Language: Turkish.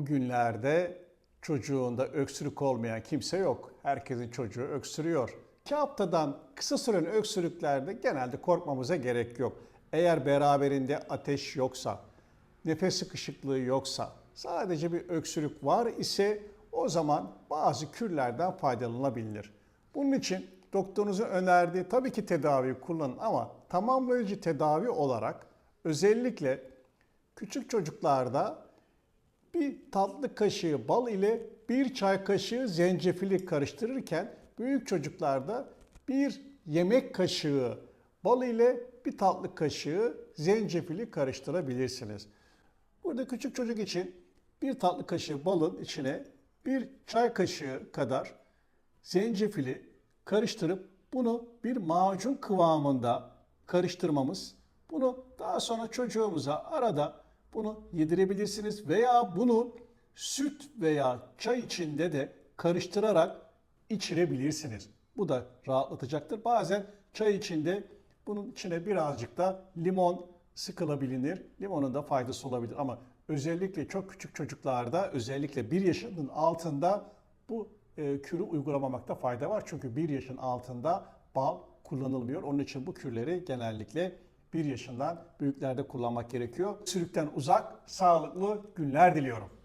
Bugünlerde çocuğunda öksürük olmayan kimse yok. Herkesin çocuğu öksürüyor. 2 haftadan kısa süren öksürüklerde genelde korkmamıza gerek yok. Eğer beraberinde ateş yoksa, nefes sıkışıklığı yoksa, sadece bir öksürük var ise o zaman bazı kürlerden faydalanılabilir. Bunun için doktorunuzun önerdiği tabii ki tedaviyi kullanın ama tamamlayıcı tedavi olarak özellikle küçük çocuklarda bir tatlı kaşığı bal ile bir çay kaşığı zencefili karıştırırken büyük çocuklarda bir yemek kaşığı bal ile bir tatlı kaşığı zencefili karıştırabilirsiniz. Burada küçük çocuk için bir tatlı kaşığı balın içine bir çay kaşığı kadar zencefili karıştırıp bunu bir macun kıvamında karıştırmamız. Bunu daha sonra çocuğumuza arada bunu yedirebilirsiniz veya bunu süt veya çay içinde de karıştırarak içirebilirsiniz. Bu da rahatlatacaktır. Bazen çay içinde bunun içine birazcık da limon sıkılabilir. Limonun da faydası olabilir ama özellikle çok küçük çocuklarda özellikle 1 yaşının altında bu e, kürü uygulamamakta fayda var. Çünkü 1 yaşın altında bal kullanılmıyor. Onun için bu kürleri genellikle 1 yaşından büyüklerde kullanmak gerekiyor. Sürükten uzak, sağlıklı günler diliyorum.